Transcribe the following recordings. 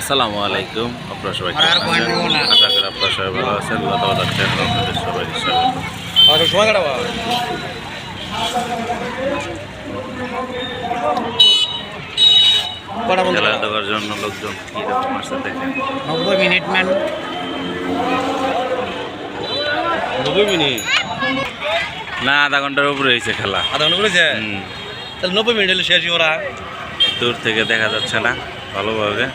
আসসালামু আলাইকুম। আপনারা সবাই কেমন আছেন? আশা করি আপনারা সবাই ভালো আছেন। লতা চ্যানেল আপনাদের সবাই স্বাগত খেলা দেওয়ার জন্য লোকজন দেখেন। নব্বই মিনিট ম্যান নব্বই মিনিট? না আধা ঘণ্টার উপরে হয়েছে খেলা। আধা ঘণ্টা তাহলে নব্বই মিনিট হলে শেষ ওরা। দূর থেকে দেখা যাচ্ছে না ভালোভাবে।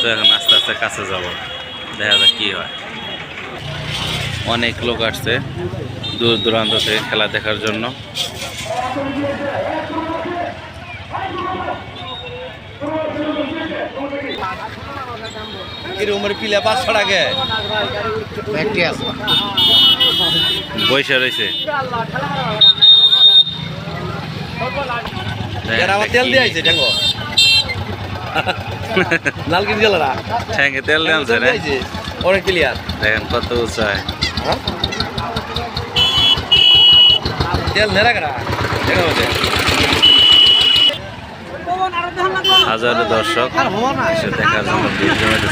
তো এখন আস্তে আস্তে কাছে যাব। দেখা যাক কী হয়। অনেক লোক আসছে দূর দূরান্ত থেকে খেলা দেখার জন্য। বৈশা রয়েছে আবার তেল দিয়ে আইছে দেখো। লাল কিন গেল না ঠ্যাঙ্গে তেল দেনছে রে অনেক ক্লিয়ার দেখেন কত উঁচায়। তেল নেরা কেনা দেখো হাজারো দর্শক এসে দেখার জন্য ভিড় জমেছে।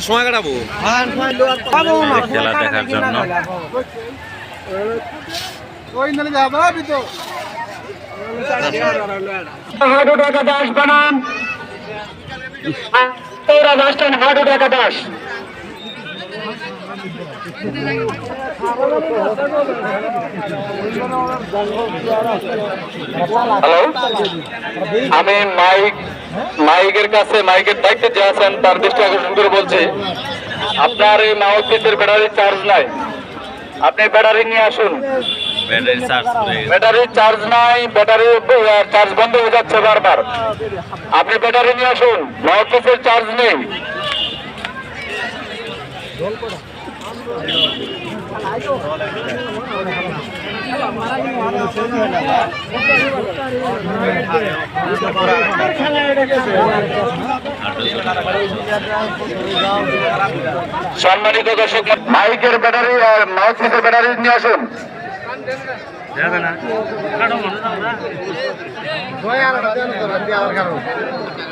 সময় কাটাবো। খেলা দেখার জন্য। দাস বানান। হাডু দাস। হ্যালো আমি মাইক, মাইকের কাছে, মাইকের দায়িত্বে যে আছেন, তার দৃষ্টি আকর্ষণ করে বলছি, আপনার এই পিসের ব্যাটারি চার্জ নাই। আপনি ব্যাটারি নিয়ে আসুন। ব্যাটারি চার্জ নাই ব্যাটারি চার্জ বন্ধ হয়ে যাচ্ছে বারবার। আপনি ব্যাটারি নিয়ে আসুন মাউথপিসের চার্জ নেই। সম্মানিত দর্শক মাইকের ব্যাটারি আর মাউথপিসের ব্যাটারি নিয়ে আসুন।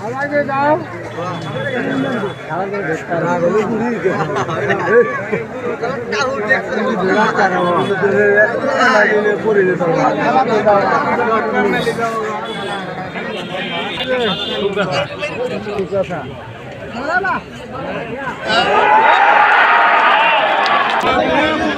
আমাকে দাও কথা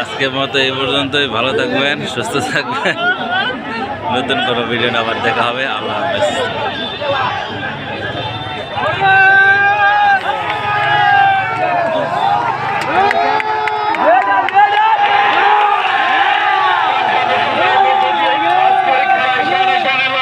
আজকের মতো এই পর্যন্তই। ভালো থাকবেন, সুস্থ থাকবেন। নতুন কোনো ভিডিও আবার দেখা হবে। আল্লাহ হাফেজ।